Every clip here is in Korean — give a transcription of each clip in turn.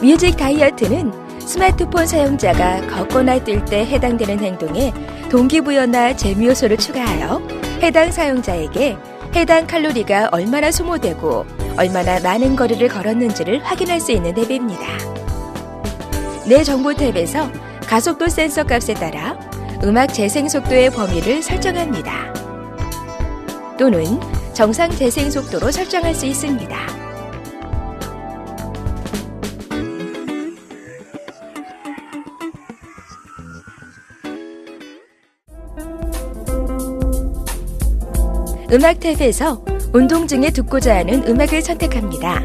뮤직 다이어트는 스마트폰 사용자가 걷거나 뛸 때 해당되는 행동에 동기부여나 재미요소를 추가하여 해당 사용자에게 해당 칼로리가 얼마나 소모되고 얼마나 많은 거리를 걸었는지를 확인할 수 있는 앱입니다. 내 정보 탭에서 가속도 센서 값에 따라 음악 재생 속도의 범위를 설정합니다. 또는 정상 재생 속도로 설정할 수 있습니다. 음악 탭에서 운동 중에 듣고자 하는 음악을 선택합니다.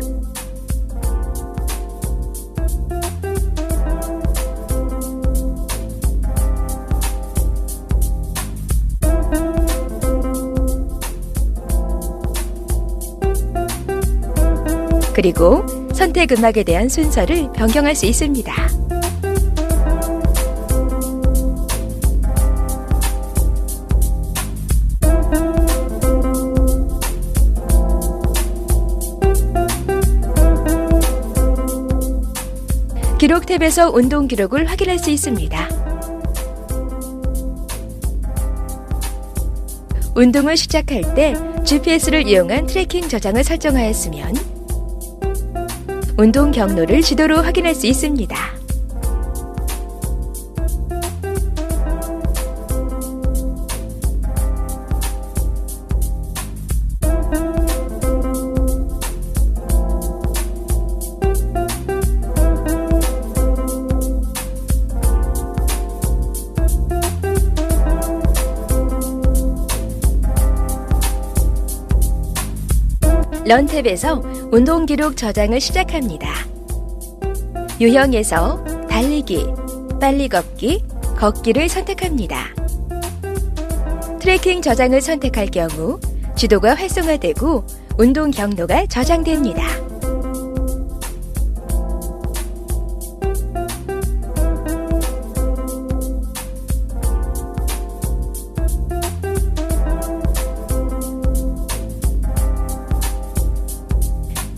그리고 선택 음악에 대한 순서를 변경할 수 있습니다. 기록 탭에서 운동 기록을 확인할 수 있습니다. 운동을 시작할 때 GPS를 이용한 트래킹 저장을 설정하였으면 운동 경로를 지도로 확인할 수 있습니다. 런탭에서 운동 기록 저장을 시작합니다. 유형에서 달리기, 빨리 걷기, 걷기를 선택합니다. 트래킹 저장을 선택할 경우 지도가 활성화되고 운동 경로가 저장됩니다.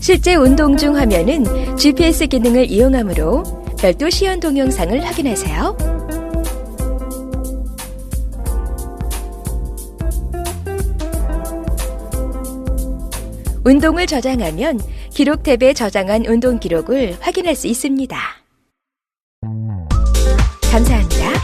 실제 운동 중 화면은 GPS 기능을 이용하므로 별도 시연 동영상을 확인하세요. 운동을 저장하면 기록 탭에 저장한 운동 기록을 확인할 수 있습니다. 감사합니다.